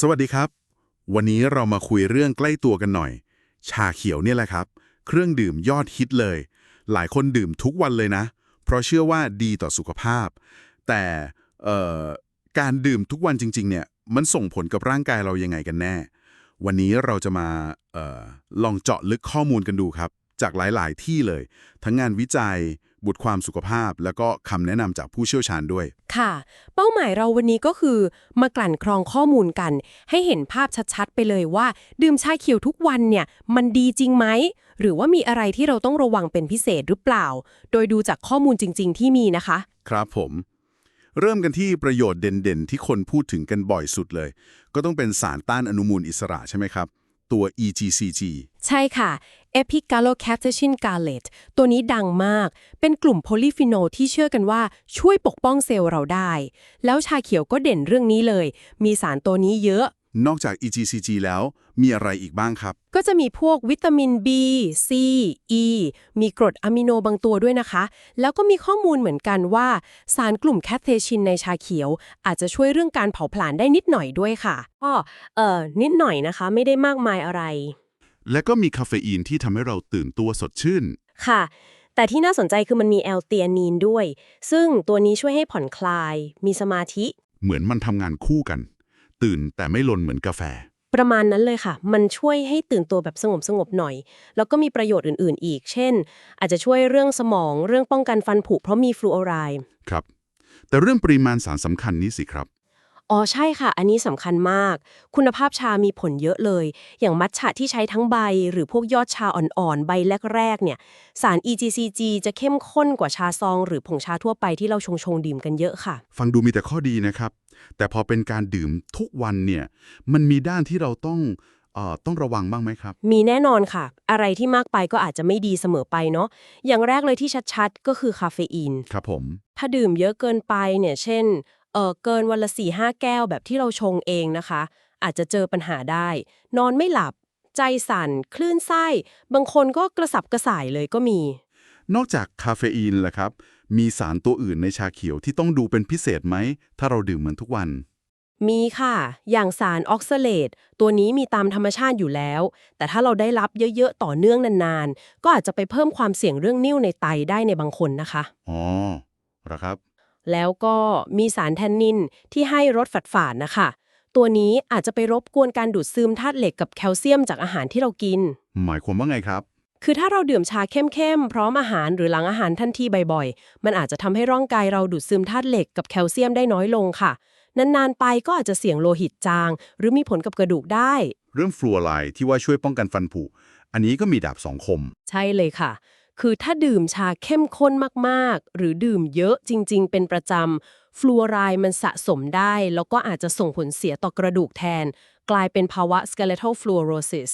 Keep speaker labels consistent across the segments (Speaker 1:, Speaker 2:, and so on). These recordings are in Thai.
Speaker 1: สวัสดีครับ วันนี้เรามาคุยเรื่องใกล้ตัวกันหน่อย ชาเขียวเนี่ยแหละครับ เครื่องดื่มยอดฮิตเลย หลายคนดื่มทุกวันเลยนะ เพราะเชื่อว่าดีต่อสุขภาพ แต่การดื่มทุกวันจริง ๆ เนี่ยมันส่งผลกับร่างกายเรายังไงกันแน่ วันนี้เราจะมาออลองเจาะลึกข้อมูลกันดูครับ จากหลาย ๆ ที่เลย ทั้งงานวิจัย บทความสุขภาพ แล้วก็คำแนะนำจากผู้เชี่ยวชาญด้วย
Speaker 2: ค่ะ เป้าหมายเราวันนี้ก็คือ มากลั่นกรองข้อมูลกัน ให้เห็นภาพชัด ๆ ไปเลยว่า ดื่มชาเขียวทุกวันเนี่ย มันดีจริงไหม หรือว่ามีอะไรที่เราต้องระวังเป็นพิเศษหรือเปล่า โดยดูจากข้อมูลจริง ๆ ที่มีนะคะ
Speaker 1: ครับผมเริ่มกันที่ประโยชน์เด่นๆ ที่คนพูดถึงกันบ่อยสุดเลย ก็ต้องเป็นสารต้านอนุมูลอิสระใช่ไหมครับ ตัว EGCG
Speaker 2: ใช่ค่ะ Epigallocatechin gallate ตัวนี้ดังมาก เป็นกลุ่มโพลีฟีโนลที่เชื่อกันว่าช่วยปกป้องเซลล์เราได้ แล้วชาเขียวก็เด่นเรื่องนี้เลย มีสารตัวนี้เยอะ
Speaker 1: นอกจาก EGCG แล้ว มีอะไรอีกบ้างครับ
Speaker 2: ก็จะมีพวกวิตามิน B C E มีกรดอะมิโนบางตัวด้วยนะคะ แล้วก็มีข้อมูลเหมือนกันว่า สารกลุ่มแคทเทชินในชาเขียว อาจจะช่วยเรื่องการเผาผลาญได้นิดหน่อยด้วยค่ะก็เอ่อนิดหน่อยนะคะ ไม่ได้มากมายอะไร
Speaker 1: และก็มีคาเฟอีนที่ทำให้เราตื่นตัวสดชื่น
Speaker 2: ค่ะ แต่ที่น่าสนใจคือมันมีแอลเตียนีนด้วย ซึ่งตัวนี้ช่วยให้ผ่อนคลาย มีสมาธิ
Speaker 1: เหมือนมันทำงานคู่กัน ตื่นแต่ไม่ลนเหมือนกาแฟ
Speaker 2: ประมาณนั้นเลยค่ะ มันช่วยให้ตื่นตัวแบบสงบสงบๆหน่อย แล้วก็มีประโยชน์อื่น ๆ อีก เช่น อาจจะช่วยเรื่องสมอง เรื่องป้องกันฟันผุเพราะมีฟลูออไรด์
Speaker 1: ครับ แต่เรื่องปริมาณสารสำคัญนี้สิครับ
Speaker 2: อ๋อใช่ค่ะ อันนี้สำคัญมาก คุณภาพชามีผลเยอะเลย อย่างมัทฉะที่ใช้ทั้งใบ หรือพวกยอดชาอ่อนๆ ใบแรกๆ เนี่ย สาร EGCG จะเข้มข้นกว่าชาซอง หรือผงชาทั่วไปที่เราชงชงๆดื่มกันเยอะค่ะ
Speaker 1: ฟังดูมีแต่ข้อดีนะครับ แต่พอเป็นการดื่มทุกวันเนี่ย มันมีด้านที่เราต้องเอ่อต้องระวังบ้างไหมครับ
Speaker 2: มีแน่นอนค่ะ อะไรที่มากไปก็อาจจะไม่ดีเสมอไปเนาะ อย่างแรกเลยที่ชัดๆ ก็คือคาเฟอีน
Speaker 1: ครับผม
Speaker 2: ถ้าดื่มเยอะเกินไปเนี่ย เช่น เออเกินวันละ4ี่ห้าแก้วแบบที่เราชงเองนะคะ อาจจะเจอปัญหาได้ นอนไม่หลับ ใจสั่น คลื่นไส้ บางคนก็กระสับกระส่ายเลยก็มี
Speaker 1: นอกจากคาเฟอีนล่ะครับ มีสารตัวอื่นในชาเขียวที่ต้องดูเป็นพิเศษไหม ถ้าเราดื่มเหมือนทุกวัน
Speaker 2: มีค่ะ อย่างสารออกซาเลตตัวนี้มีตามธรรมชาติอยู่แล้ว แต่ถ้าเราได้รับเยอะ ๆ ต่อเนื่องนาน ๆ ก็อาจจะไปเพิ่มความเสี่ยงเรื่องนิ่วในไตได้ในบางคนนะคะ
Speaker 1: อ๋อเหรอครับ
Speaker 2: แล้วก็มีสารแทนนินที่ให้รสฝาดๆนะคะ ตัวนี้อาจจะไปรบกวนการดูดซึมธาตุเหล็กกับแคลเซียมจากอาหารที่เรากิน
Speaker 1: หมายความว่าไงครับ
Speaker 2: คือถ้าเราดื่มชาเข้มๆ พร้อมอาหารหรือหลังอาหารทันทีบ่อยๆ มันอาจจะทำให้ร่างกายเราดูดซึมธาตุเหล็กกับแคลเซียมได้น้อยลงค่ะ นานๆ ไปก็อาจจะเสี่ยงโลหิตจาง หรือมีผลกับกระดูกได้
Speaker 1: เรื่องฟลูออไรด์ที่ว่าช่วยป้องกันฟันผุ อันนี้ก็มีดาบสองคม
Speaker 2: ใช่เลยค่ะ คือถ้าดื่มชาเข้มข้นมากๆ หรือดื่มเยอะจริง ๆ เป็นประจำฟลูออไรด์มันสะสมได้ แล้วก็อาจจะส่งผลเสียต่อกระดูกแทน กลายเป็นภาวะ skeletal fluorosis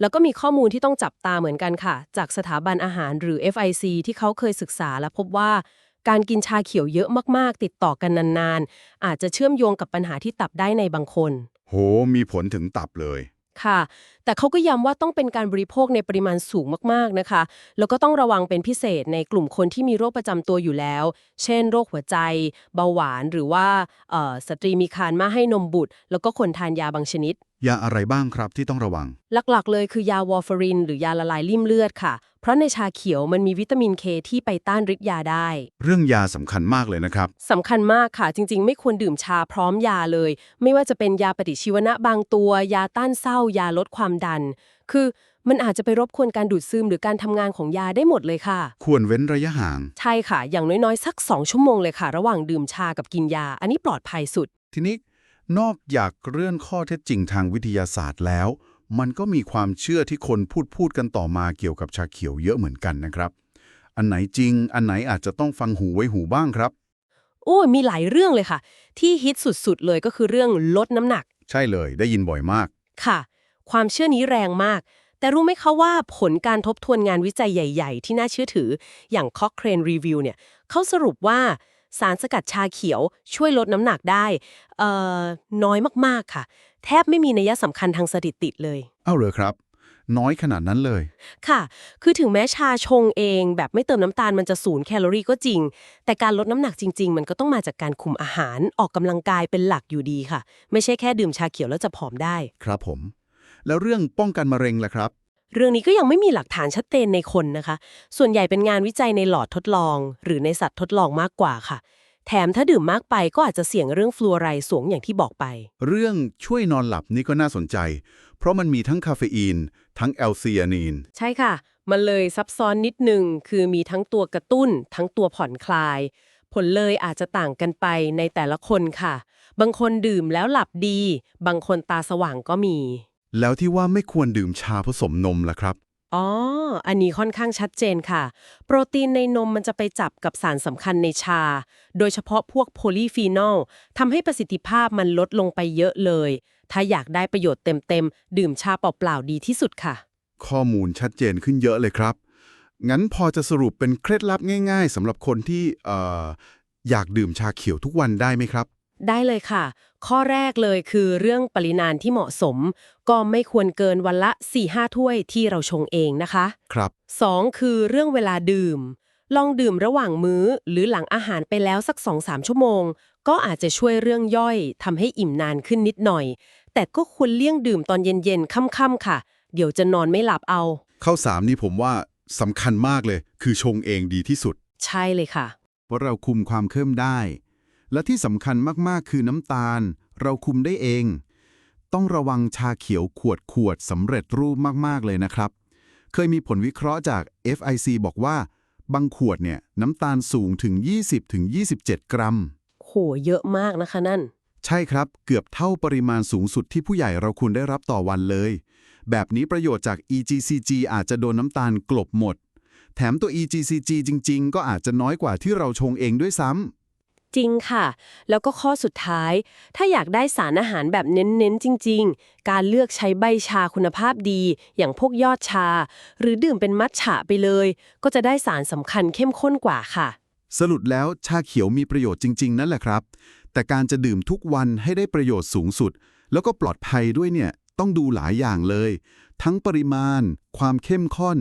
Speaker 2: แล้วก็มีข้อมูลที่ต้องจับตาเหมือนกันค่ะ จากสถาบันอาหารหรือ FIC ที่เขาเคยศึกษาและพบว่าการกินชาเขียวเยอะมากๆ ติดต่อกันนานๆ อาจจะเชื่อมโยงกับปัญหาที่ตับได้ในบางคน
Speaker 1: โห มีผลถึงตับเลย
Speaker 2: ค่ะ แต่เขาก็ย้ำว่าต้องเป็นการบริโภคในปริมาณสูงมากๆนะคะ แล้วก็ต้องระวังเป็นพิเศษในกลุ่มคนที่มีโรคประจำตัวอยู่แล้ว เช่น โรคหัวใจ เบาหวาน หรือว่าสตรีมีครรภ์มาให้นมบุตร แล้วก็คนทานยาบางชนิด
Speaker 1: ยาอะไรบ้างครับที่ต้องระวัง
Speaker 2: หลักๆ เลยคือยาวอร์ฟาริน หรือยาละลายริ่มเลือดค่ะ เพราะในชาเขียวมันมีวิตามินเคที่ไปต้านฤทธิ์ยาได้
Speaker 1: เรื่องยาสำคัญมากเลยนะครับ
Speaker 2: สำคัญมากค่ะ จริง ๆ ไม่ควรดื่มชาพร้อมยาเลย ไม่ว่าจะเป็นยาปฏิชีวนะบางตัว ยาต้านเศร้า ยาลดความดัน คือมันอาจจะไปรบกวนการดูดซึมหรือการทำงานของยาได้หมดเลยค่ะ
Speaker 1: ควรเว้นระยะห่าง
Speaker 2: ใช่ค่ะ อย่างน้อยๆ สัก 2 ชั่วโมงเลยค่ะ ระหว่างดื่มชากับกินยา อันนี้ปลอดภัยสุด
Speaker 1: ทีนี้ นอกจากเรื่องข้อเท็จจริงทางวิทยาศาสตร์แล้ว มันก็มีความเชื่อที่คนพูดพูดกันต่อมาเกี่ยวกับชาเขียวเยอะเหมือนกันนะครับ อันไหนจริง อันไหนอาจจะต้องฟังหูไว้หูบ้างครับ
Speaker 2: โอ้ยมีหลายเรื่องเลยค่ะ ที่ฮิตสุดๆเลยก็คือเรื่องลดน้ำหนัก
Speaker 1: ใช่เลยได้ยินบ่อยมาก
Speaker 2: ค่ะ ความเชื่อนี้แรงมาก แต่รู้ไหมคะว่าผลการทบทวนงานวิจัยใหญ่ ๆ ที่น่าเชื่อถืออย่าง Cochrane Review เนี่ยเขาสรุปว่า สารสกัดชาเขียวช่วยลดน้ำหนักได้เอ่อน้อยมากๆค่ะ แทบไม่มีนัยสำคัญทางสถิติเลย
Speaker 1: เอ้าเหรอครับ น้อยขนาดนั้นเลย
Speaker 2: ค่ะ คือถึงแม้ชาชงเองแบบไม่เติมน้ำตาลมันจะศูนย์แคลอรี่ก็จริง แต่การลดน้ำหนักจริง ๆ มันก็ต้องมาจากการคุมอาหารออกกำลังกายเป็นหลักอยู่ดีค่ะ ไม่ใช่แค่ดื่มชาเขียวแล้วจะผอมได้
Speaker 1: ครับผม แล้วเรื่องป้องกันมะเร็งล่ะครับ
Speaker 2: เรื่องนี้ก็ยังไม่มีหลักฐานชัดเจนในคนนะคะ ส่วนใหญ่เป็นงานวิจัยในหลอดทดลอง หรือในสัตว์ทดลองมากกว่าค่ะ แถมถ้าดื่มมากไปก็อาจจะเสี่ยงเรื่องฟลูออไรด์สูงอย่างที่บอกไป
Speaker 1: เรื่องช่วยนอนหลับนี่ก็น่าสนใจ เพราะมันมีทั้งคาเฟอีน ทั้งแอลซีอานีน
Speaker 2: ใช่ค่ะ มันเลยซับซ้อนนิดนึง คือมีทั้งตัวกระตุ้น ทั้งตัวผ่อนคลาย ผลเลยอาจจะต่างกันไปในแต่ละคนค่ะ บางคนดื่มแล้วหลับดี บางคนตาสว่างก็มี
Speaker 1: แล้วที่ว่าไม่ควรดื่มชาผสมนมล่ะครับ
Speaker 2: อ๋อ อันนี้ค่อนข้างชัดเจนค่ะ โปรตีนในนมมันจะไปจับกับสารสำคัญในชา โดยเฉพาะพวกโพลีฟีนอลทำให้ประสิทธิภาพมันลดลงไปเยอะเลย ถ้าอยากได้ประโยชน์เต็มๆ ดื่มชาเปล่าๆ ดีที่สุดค่ะ
Speaker 1: ข้อมูลชัดเจนขึ้นเยอะเลยครับ งั้นพอจะสรุปเป็นเคล็ดลับง่าย ๆสำหรับคนที่เอ่ออยากดื่มชาเขียวทุกวันได้ไหมครับ
Speaker 2: ได้เลยค่ะ ข้อแรกเลยคือเรื่องปริมาณที่เหมาะสม ก็ไม่ควรเกินวันละ 4-5 ถ้วยที่เราชงเองนะคะ
Speaker 1: ครับ
Speaker 2: 2 คือเรื่องเวลาดื่ม ลองดื่มระหว่างมื้อ หรือหลังอาหารไปแล้วสัก 2-3 ชั่วโมง ก็อาจจะช่วยเรื่องย่อยทำให้อิ่มนานขึ้นนิดหน่อย แต่ก็ควรเลี่ยงดื่มตอนเย็นๆค่ำๆค่ะ เดี๋ยวจะนอนไม่หลับเอา
Speaker 1: ข้าวสามนี่ผมว่าสำคัญมากเลย คือชงเองดีที่สุด
Speaker 2: ใช่เลยค่ะ
Speaker 1: เพราะเราคุมความเข้มได้ และที่สำคัญมากๆ คือน้ำตาล เราคุมได้เอง ต้องระวังชาเขียวขวดขวดสำเร็จรูปมากๆ เลยนะครับ เคยมีผลวิเคราะห์จาก FIC บอกว่า บางขวดเนี่ยน้ำตาลสูงถึง 20-27 กรัม
Speaker 2: โห เยอะมากนะคะนั่น
Speaker 1: ใช่ครับ เกือบเท่าปริมาณสูงสุดที่ผู้ใหญ่เราควรได้รับต่อวันเลย แบบนี้ประโยชน์จาก EGCG อาจจะโดนน้ำตาลกลบหมด แถมตัว EGCG จริง ๆ ก็อาจจะน้อยกว่าที่เราชงเองด้วยซ้ำ
Speaker 2: จริงค่ะ แล้วก็ข้อสุดท้าย ถ้าอยากได้สารอาหารแบบเน้นๆจริง ๆ การเลือกใช้ใบชาคุณภาพดี อย่างพวกยอดชา หรือดื่มเป็นมัทฉะไปเลย ก็จะได้สารสำคัญเข้มข้นกว่าค่ะ
Speaker 1: สรุปแล้วชาเขียวมีประโยชน์จริง ๆ นั่นแหละครับ แต่การจะดื่มทุกวันให้ได้ประโยชน์สูงสุด แล้วก็ปลอดภัยด้วยเนี่ยต้องดูหลายอย่างเลย ทั้งปริมาณ ความเข้มข้น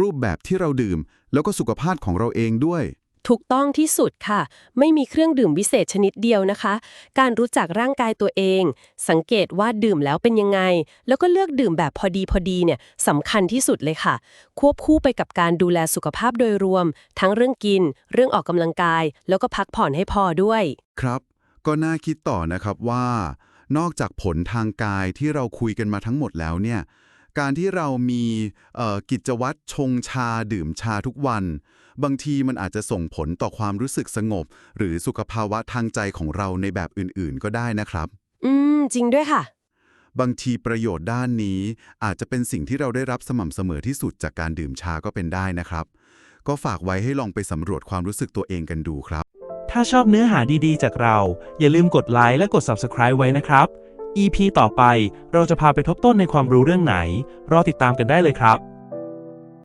Speaker 1: รูปแบบที่เราดื่ม แล้วก็สุขภาพของเราเองด้วย
Speaker 2: ถูกต้องที่สุดค่ะ ไม่มีเครื่องดื่มวิเศษชนิดเดียวนะคะ การรู้จักร่างกายตัวเอง สังเกตว่าดื่มแล้วเป็นยังไง แล้วก็เลือกดื่มแบบพอดีพอดีเนี่ยสำคัญที่สุดเลยค่ะ ควบคู่ไปกับการดูแลสุขภาพโดยรวม ทั้งเรื่องกิน เรื่องออกกำลังกาย แล้วก็พักผ่อนให้พอด้วย
Speaker 1: ครับ ก็น่าคิดต่อนะครับว่า นอกจากผลทางกายที่เราคุยกันมาทั้งหมดแล้วเนี่ยการที่เรามีกิจวัตรชงชาดื่มชาทุกวัน บางทีมันอาจจะส่งผลต่อความรู้สึกสงบ หรือสุขภาวะทางใจของเราในแบบอื่นๆ ก็ได้นะครับ
Speaker 2: อืม จริงด้วยค่ะ
Speaker 1: บางทีประโยชน์ด้านนี้ อาจจะเป็นสิ่งที่เราได้รับสม่ำเสมอที่สุดจากการดื่มชาก็เป็นได้นะครับ ก็ฝากไว้ให้ลองไปสำรวจความรู้สึกตัวเองกันดูครับ
Speaker 3: ถ้าชอบเนื้อหาดีๆ จากเรา อย่าลืมกดไลค์และกด Subscribe ไว้นะครับ EP ต่อไปเราจะพาไปทบต้นในความรู้เรื่องไหน รอติดตามกันได้เลยครับ